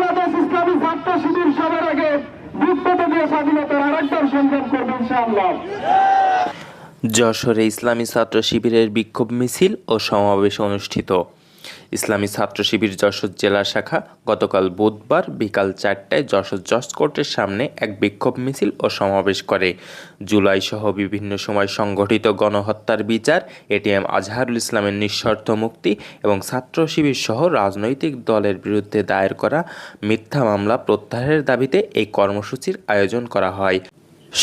বাংলাদেশ ইসলামী ছাত্র শিবির সবার আগে দিয়ে স্বাধীনতার আরেকবার সংগ্রাম করবে ইনশাআল্লাহ। যশোরে ইসলামী ছাত্র শিবিরের বিক্ষোভ মিছিল ও সমাবেশ অনুষ্ঠিত। ইসলামী ছাত্র শিবির যশোর জেলা শাখা গতকাল বুধবার বিকাল চারটায় যশোর জজ কোর্টের সামনে এক বিক্ষোভ মিছিল ও সমাবেশ করে। জুলাই সহ বিভিন্ন সময় সংগঠিত গণহত্যার বিচার, এটিএম আজহারুল ইসলামের নিঃশর্ত মুক্তি এবং ছাত্র শিবির সহ রাজনৈতিক দলের বিরুদ্ধে দায়ের করা মিথ্যা মামলা প্রত্যাহারের দাবিতে এই কর্মসূচির আয়োজন করা হয়।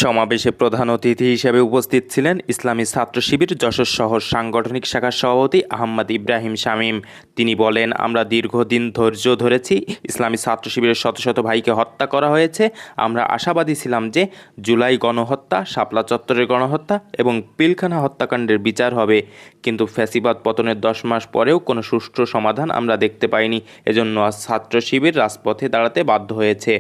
সমাবেশে প্রধান অতিথি হিসেবে উপস্থিত ছিলেন ইসলামী ছাত্র শিবির যশোর শহর সাংগঠনিক শাখার সভাপতি আহম্মদ ইব্রাহিম শামীম। তিনি বলেন, আমরা দীর্ঘদিন ধৈর্য ধরেছি, ইসলামী ছাত্র শিবিরের শত শত ভাইকে হত্যা করা হয়েছে। আমরা আশাবাদী ছিলাম যে জুলাই গণহত্যা, শাপলা চত্বরের গণহত্যা এবং পিলখানা হত্যাকাণ্ডের বিচার হবে। কিন্তু ফ্যাসিবাদ পতনের দশ মাস পরেও কোনো সুষ্ঠু সমাধান আমরা দেখতে পাইনি। এজন্য ছাত্র শিবির রাজপথে দাঁড়াতে বাধ্য হয়েছে।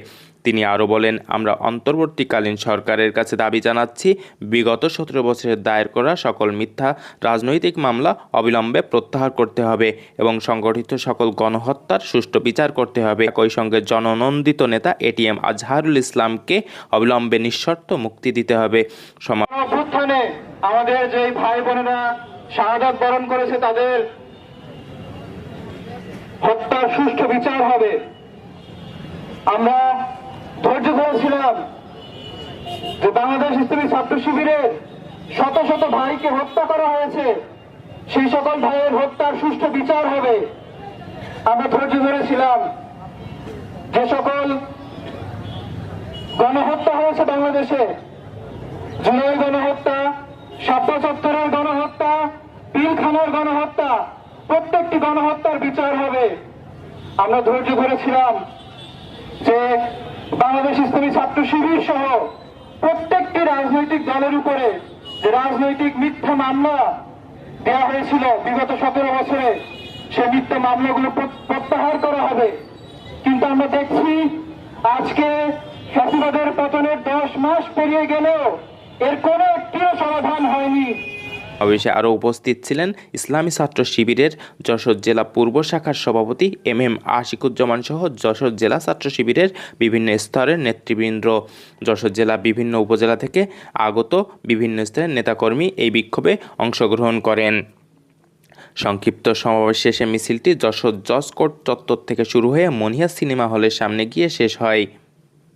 তিনি আরও বলেন, আমরা অন্তর্বর্তীকালীন সরকারের কাছে দাবি জানাচ্ছি, বিগত সতেরো বছরের দায়ের করা সকল মিথ্যা রাজনৈতিক মামলা অবিলম্বে প্রত্যাহার করতে হবে এবং সংগঠিত সকল গণহত্যার সুষ্ঠু বিচার করতে হবে। একই সঙ্গে জননন্দিত নেতা এটিএম আজহারুল ইসলামকে অবিলম্বে নিঃশর্ত মুক্তি দিতে হবে। আমাদের যে ভাই বোনেরা শাহাদাত বরণ করেছে, তাদের হত্যার সুষ্ঠু বিচার হবে। আমরা ধৈর্য ধরেছিলাম যে বাংলাদেশ ইসলামী ছাত্র শিবিরের শত শত ভাইকে হত্যা করা হয়েছে। সেই সকল ভাইয়ের হত্যার সুষ্ঠু বিচার হবে। আমরা ধৈর্য ধরেছিলাম। যে সকল গণহত্যা হয়েছে বাংলাদেশে, জুলাই গণহত্যা সাপ্পা চত্বরের গণহত্যা, পিলখানার গণহত্যা, প্রত্যেকটি গণহত্যার বিচার হবে। আমরা ধৈর্য ধরেছিলাম যে বাংলাদেশ ইসলামী ছাত্র শিবির সহ প্রত্যেকটি রাজনৈতিক দলের উপরে যে রাজনৈতিক মিথ্যা মামলা দেওয়া হয়েছিল বিগত সতেরো বছরে, সেই মিথ্যা মামলাগুলো প্রত- প্রত্যাহার করা হবে। কিন্তু আমরা দেখছি আজকে ফ্যাসিবাদের পতনের দশ মাস পেরিয়ে গেলেও এর কোনো একটিও সমাবেশে আরও উপস্থিত ছিলেন ইসলামী ছাত্র শিবিরের যশোর জেলা পূর্ব শাখার সভাপতি এম এম আশিকুজ্জামান সহ যশোর জেলা ছাত্র শিবিরের বিভিন্ন স্তরের নেতৃবৃন্দ। যশোর জেলা বিভিন্ন উপজেলা থেকে আগত বিভিন্ন স্তরের নেতাকর্মী এই বিক্ষোভে অংশগ্রহণ করেন। সংক্ষিপ্ত সমাবেশ শেষে মিছিলটি যশোর জজ কোর্ট চত্বর থেকে শুরু হয়ে মনিয়া সিনেমা হলের সামনে গিয়ে শেষ হয়।